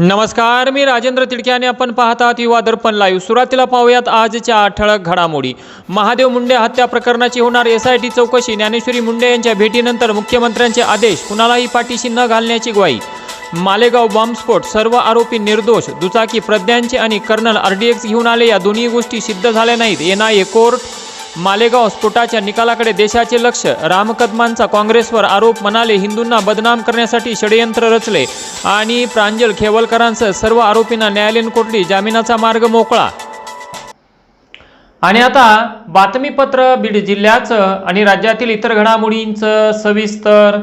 नमस्कार मी राजेंद्र तिडके आणि आपण पाहत आहात युवा दर्पण लाईव्ह सुरुवातीला पाहूयात आजच्या ठळक घडामोडी. महादेव मुंडे हत्या प्रकरणाची होणार एस आय टी चौकशी. ज्ञानेश्वरी मुंडे यांच्या भेटीनंतर मुख्यमंत्र्यांचे आदेश. कुणालाही पाठीशी न घालण्याची ग्वाही. मालेगाव बॉम्बस्फोट सर्व आरोपी निर्दोष. दुचाकी प्रज्ञांचे आणि कर्नल आरडीएक्स घेऊन आले या दोन्ही गोष्टी सिद्ध झाल्या नाहीत. एनआयए कोर्ट मालेगाव स्फोटाच्या निकालाकडे देशाचे लक्ष. रामकदमांचा काँग्रेसवर आरोप म्हणाले हिंदूंना बदनाम करण्यासाठी षडयंत्र रचले. आणि प्रांजल खेवलकरांसह सर्व आरोपींना न्यायालयीन कोठडी जामिनाचा मार्ग मोकळा. आणि आता बातमीपत्र बीड जिल्ह्याचं आणि राज्यातील इतर घडामोडींचं सविस्तर.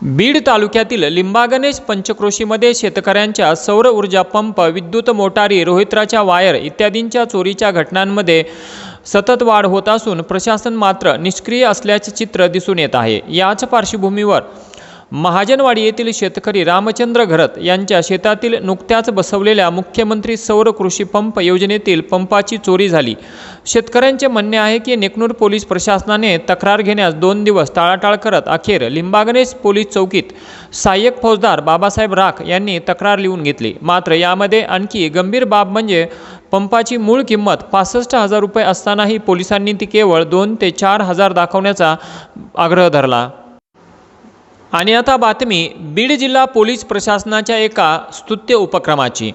बीड तालुक्यातील लिंबागणेश पंचक्रोशीमध्ये शेतकऱ्यांच्या सौर ऊर्जा पंप विद्युत मोटारी रोहित्राच्या वायर इत्यादींच्या चोरीच्या घटनांमध्ये सतत वाढ होत असून प्रशासन मात्र निष्क्रिय असल्याचे चित्र दिसून येत आहे. याच पार्श्वभूमीवर महाजनवाडी येथील शेतकरी रामचंद्र घरत यांच्या शेतातील नुकत्याच बसवलेल्या मुख्यमंत्री सौर कृषी पंप योजनेतील पंपाची चोरी झाली. शेतकऱ्यांचे म्हणणे आहे की नेकनूर पोलीस प्रशासनाने तक्रार घेण्यास दोन दिवस टाळाटाळ करत अखेर लिंबागणेश पोलीस चौकीत सहाय्यक फौजदार बाबासाहेब राख यांनी तक्रार लिहून घेतली. मात्र यामध्ये आणखी गंभीर बाब म्हणजे पंपाची मूळ किंमत पासष्ट हजार रुपये असतानाही पोलिसांनी ती केवळ दोन ते चार हजार दाखवण्याचा आग्रह धरला. आणि आता बातमी बीड जिल्हा पोलीस प्रशासनाच्या एका स्तुत्य उपक्रमाची.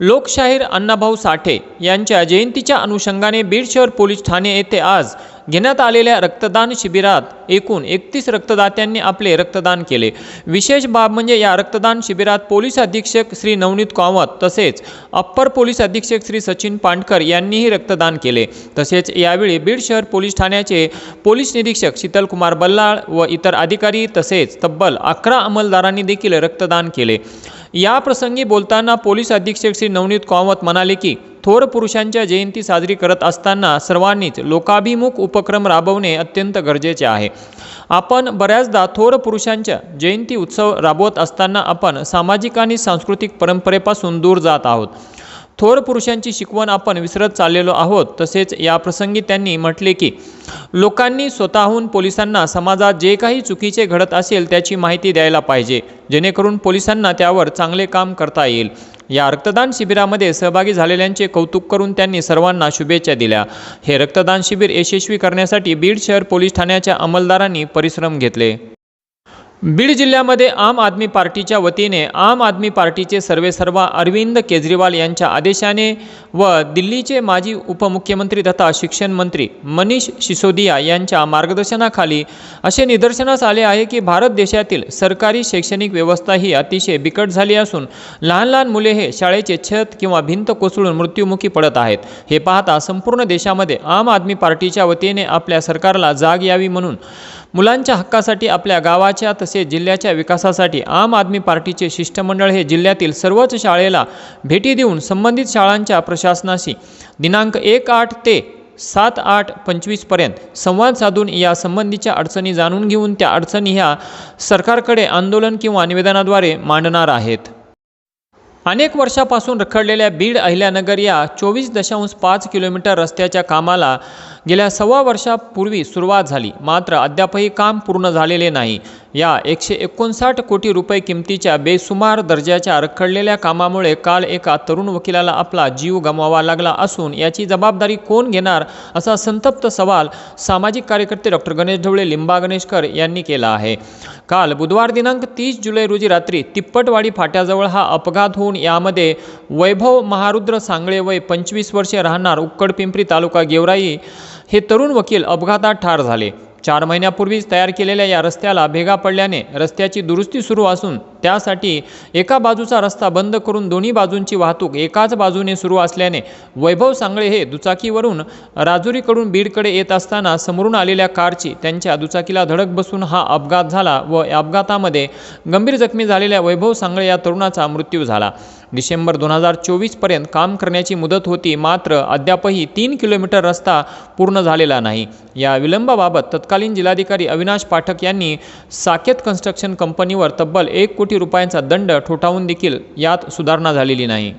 लोकशाहीर अण्णाभाऊ साठे यांच्या जयंतीच्या अनुषंगाने बीड शहर पोलीस ठाणे येथे आज घेण्यात आलेल्या रक्तदान शिबिरात एकूण एकतीस रक्तदात्यांनी आपले रक्तदान केले. विशेष बाब म्हणजे या रक्तदान शिबिरात पोलीस अधीक्षक श्री नवनीत कामत तसेच अप्पर पोलीस अधीक्षक श्री सचिन पांडकर यांनीही रक्तदान केले. तसेच यावेळी बीड शहर पोलीस ठाण्याचे पोलीस निरीक्षक शीतलकुमार बल्लाळ व इतर अधिकारी तसेच तब्बल अकरा अंमलदारांनी देखील रक्तदान केले. या प्रसंगी बोलताना पोलीस अधीक्षक श्री नवनीत कामत म्हणाले की थोर पुरुषांच्या जयंती साजरी करत असताना सर्वांनीच लोकाभिमुख उपक्रम राबवणे अत्यंत गरजेचे आहे. आपण बऱ्याचदा थोर पुरुषांच्या जयंती उत्सव राबवत असताना आपण सामाजिक आणि सांस्कृतिक परंपरेपासून दूर जात आहोत. थोर पुरुषांची शिकवण आपण विसरत चाललेलो आहोत. तसेच या प्रसंगी त्यांनी म्हटले की लोकांनी स्वतःहून पोलिसांना समाजात जे काही चुकीचे घडत असेल त्याची माहिती द्यायला पाहिजे. जेणेकरून पोलिसांना त्यावर चांगले काम करता येईल. या रक्तदान शिबिरामध्ये सहभागी झालेल्यांचे कौतुक करून त्यांनी सर्वांना शुभेच्छा दिल्या. हे रक्तदान शिबिर यशस्वी करण्यासाठी बीड शहर पोलीस ठाण्याच्या अंमलदारांनी परिश्रम घेतले. बीड जिल्ह्यामध्ये आम आदमी पार्टीच्या वतीने आम आदमी पार्टीचे सर्वेसर्वा अरविंद केजरीवाल यांच्या आदेशाने व दिल्लीचे माजी उपमुख्यमंत्री तथा शिक्षण मंत्री मनीष सिसोदिया यांच्या मार्गदर्शनाखाली असे निदर्शनास आले आहे की भारत देशातील सरकारी शैक्षणिक व्यवस्था ही अतिशय बिकट झाली असून लहान लहान मुले हे शाळेचे छत किंवा भिंत कोसळून मृत्युमुखी पडत आहेत. हे पाहता संपूर्ण देशामध्ये आम आदमी पार्टीच्या वतीने आपल्या सरकारला जाग यावी म्हणून मुलांच्या हक्कासाठी आपल्या गावाच्या तसेच जिल्ह्याच्या विकासासाठी आम आदमी पार्टीचे शिष्टमंडळ हे जिल्ह्यातील सर्वच शाळेला भेटी देऊन संबंधित शाळांच्या प्रशासनाशी दिनांक एक आठ ते सात आठ पंचवीसपर्यंत संवाद साधून या संबंधीच्या अडचणी जाणून घेऊन त्या अडचणी ह्या सरकारकडे आंदोलन किंवा निवेदनाद्वारे मांडणार आहेत. अनेक वर्षापासून रखडलेल्या बीड अहिल्यानगर या चोवीस दशांश पाच किलोमीटर रस्त्याच्या कामाला गेल्या सव्वा वर्षापूर्वी सुरुवात झाली. मात्र अद्यापही काम पूर्ण झालेले नाही. या एकशे एकोणसाठ कोटी रुपये किमतीच्या बेसुमार दर्जाच्या रखडलेल्या कामामुळे काल एका तरुण वकिलाला आपला जीव गमवावा लागला असून याची जबाबदारी कोण घेणार असा संतप्त सवाल सामाजिक कार्यकर्ते डॉक्टर गणेश ढवळे लिंबा गणेशकर यांनी केला आहे. काल बुधवार दिनांक तीस जुलै रोजी रात्री तिप्पटवाडी फाट्याजवळ हा अपघात होऊन यामध्ये वैभव महारुद्र सांगळे वय पंचवीस वर्षे राहणार उक्कडपिंपरी तालुका गेवराई हे तरुण वकील अपघातात ठार झाले. चार महिन्यापूर्वीच तयार केलेल्या या रस्त्याला भेगा पडल्याने रस्त्याची दुरुस्ती सुरू असून त्यासाठी एका बाजूचा रस्ता बंद करून दोन्ही बाजूंची वाहतूक एकाच बाजूने सुरू असल्याने वैभव सांगळे हे दुचाकीवरून राजुरीकडून बीडकडे येत असताना समोरून आलेल्या कारची त्यांच्या दुचाकीला धडक बसून हा अपघात झाला व या अपघातामध्ये गंभीर जखमी झालेल्या वैभव सांगळे या तरुणाचा मृत्यू झाला. डिसेंबर दोन हजार चोवीसपर्यंत काम करण्याची मुदत होती मात्र अद्यापही तीन किलोमीटर रस्ता पूर्ण झालेला नाही. या विलंबाबाबत तत्कालीन जिल्हाधिकारी अविनाश पाठक यांनी साकेत कन्स्ट्रक्शन कंपनीवर तब्बल एक कोटी रुपयांचा दंड ठोठावून देखील यात सुधारणा झालेली नाही.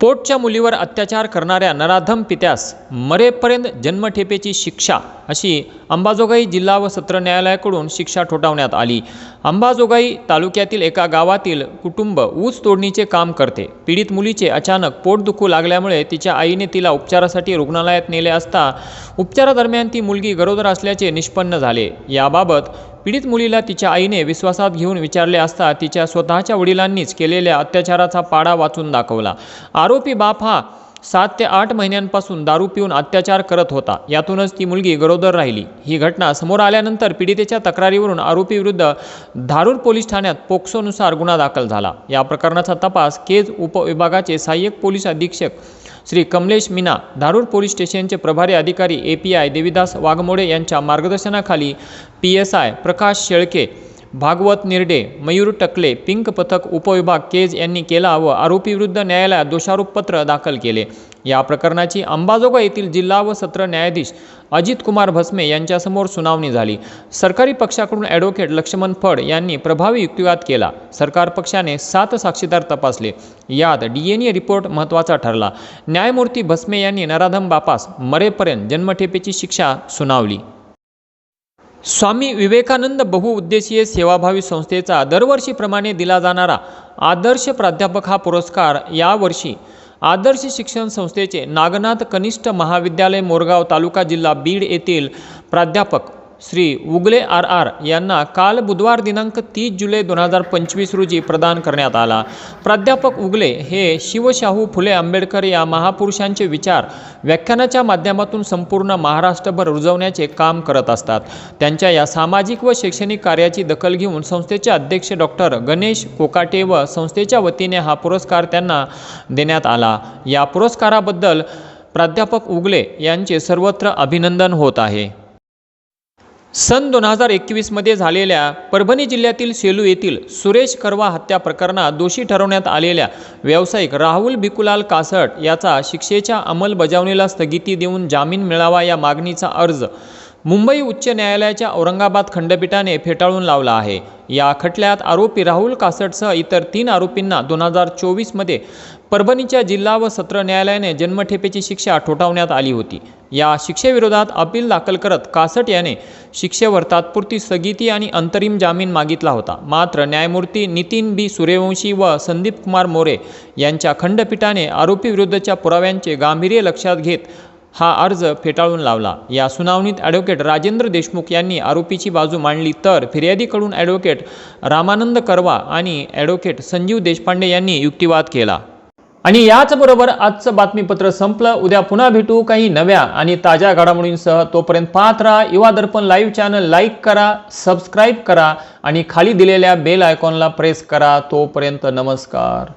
पोटच्या मुलीवर अत्याचार करणाऱ्या नराधम पित्यास मरेपर्यंत जन्मठेपेची शिक्षा अशी अंबाजोगाई जिल्हा व सत्र न्यायालयाकडून शिक्षा ठोठावण्यात आली. अंबाजोगाई तालुक्यातील एका गावातील कुटुंब ऊस तोडणीचे काम करते. पीडित मुलीचे अचानक पोट दुखू लागल्यामुळे तिच्या आईने तिला उपचारासाठी रुग्णालयात नेले असता उपचारादरम्यान ती मुलगी गरोदर असल्याचे निष्पन्न झाले. याबाबत पीडित मुलीला तिच्या आईने विश्वासात घेऊन विचारले असता तिच्या स्वतःच्या वडिलांनीच केलेल्या अत्याचाराचा पाडा वाचून दाखवला. आरोपी बाप हा सात ते आठ महिन्यांपासून दारू पिऊन अत्याचार करत होता. यातूनच ती मुलगी गरोदर राहिली. ही घटना समोर आल्यानंतर पीडितेच्या तक्रारीवरून आरोपीविरुद्ध धारूर पोलीस ठाण्यात पोक्सोनुसार गुन्हा दाखल झाला. या प्रकरणाचा तपास केज उपविभागाचे सहाय्यक पोलीस अधीक्षक श्री कमलेश मीना धारूर पोलीस स्टेशनचे प्रभारी अधिकारी A P I Devidas Waghmode यांच्या मार्गदर्शनाखाली P S I Prakash Shelke Bhagwat Nirde Mayur Takle pink पथक उपविभाग केज यांनी केला व आरोपीविरुद्ध न्यायालयात दोषारोपपत्र दाखल केले. या प्रकरणाची अंबाजोगा येथील जिल्हा व सत्र न्यायाधीश अजित कुमार भस्मे यांच्यासमोर सुनावणी झाली. सरकारी पक्षाकडून ॲडव्होकेट लक्ष्मण फड यांनी प्रभावी युक्तिवाद केला. सरकार पक्षाने सात साक्षीदार तपासले. यात डी एन ए रिपोर्ट महत्त्वाचा ठरला. न्यायमूर्ती भस्मे यांनी नराधम बापास मरेपर्यंत जन्मठेपेची शिक्षा सुनावली. स्वामी विवेकानंद बहुउद्देशीय सेवाभावी संस्थेचा दरवर्षीप्रमाणे दिला जाणारा आदर्श प्राध्यापक हा पुरस्कार यावर्षी आदर्श शिक्षण संस्थेचे नागनाथ कनिष्ठ महाविद्यालय मोरगाव तालुका जिल्हा बीड येथील प्राध्यापक श्री उगले आर आर यांना काल बुधवार दिनांक तीस जुलै दोन हजार पंचवीस रोजी प्रदान करण्यात आला. प्राध्यापक उगले हे शिवशाहू फुले आंबेडकर या महापुरुषांचे विचार व्याख्यानाच्या माध्यमातून संपूर्ण महाराष्ट्रभर रुजवण्याचे काम करत असतात. त्यांच्या या सामाजिक व शैक्षणिक कार्याची दखल घेऊन संस्थेचे अध्यक्ष डॉक्टर गणेश कोकाटे व संस्थेच्या वतीने हा पुरस्कार त्यांना देण्यात आला. या पुरस्काराबद्दल प्राध्यापक उगले यांचे सर्वत्र अभिनंदन होत आहे. सन दोन हजार एकवीसमध्ये झालेल्या परभणी जिल्ह्यातील सेलू येथील सुरेश करवा हत्या प्रकरणात दोषी ठरवण्यात आलेल्या व्यावसायिक राहुल भिकुलाल कासट याचा शिक्षेच्या अंमलबजावणीला स्थगिती देऊन जामीन मिळावा या मागणीचा अर्ज मुंबई उच्च न्यायालयाच्या औरंगाबाद खंडपीठाने फेटाळून लावला आहे. या खटल्यात आरोपी राहुल कासटसह इतर तीन आरोपींना दोन हजार चोवीसमध्ये परभणीच्या जिल्हा व सत्र न्यायालयाने जन्मठेपेची शिक्षा ठोठावण्यात आली होती. या शिक्षेविरोधात अपील दाखल करत कासट याने शिक्षेवर तात्पुरती स्थगिती आणि अंतरिम जामीन मागितला होता. मात्र न्यायमूर्ती नितीन बी. सूर्यवंशी व संदीप कुमार मोरे यांच्या खंडपीठाने आरोपीविरुद्धच्या पुराव्यांचे गांभीर्य लक्षात घेत हा अर्ज फेटाळून लावला. या सुनावणीत ॲडव्होकेट राजेंद्र देशमुख यांनी आरोपीची बाजू मांडली तर फिर्यादीकडून ॲडव्होकेट रामानंद करवा आणि ॲडव्होकेट संजीव देशपांडे यांनी युक्तिवाद केला. आणि याचबरोबर आजचं बातमीपत्र संपलं. उद्या पुन्हा भेटू काही नव्या आणि ताज्या घडामोडींसह. तोपर्यंत पाहत राहा Yuva Darpan live channel. Like करा सबस्क्राईब करा आणि खाली दिलेल्या बेल आयकॉनला प्रेस करा. तोपर्यंत नमस्कार.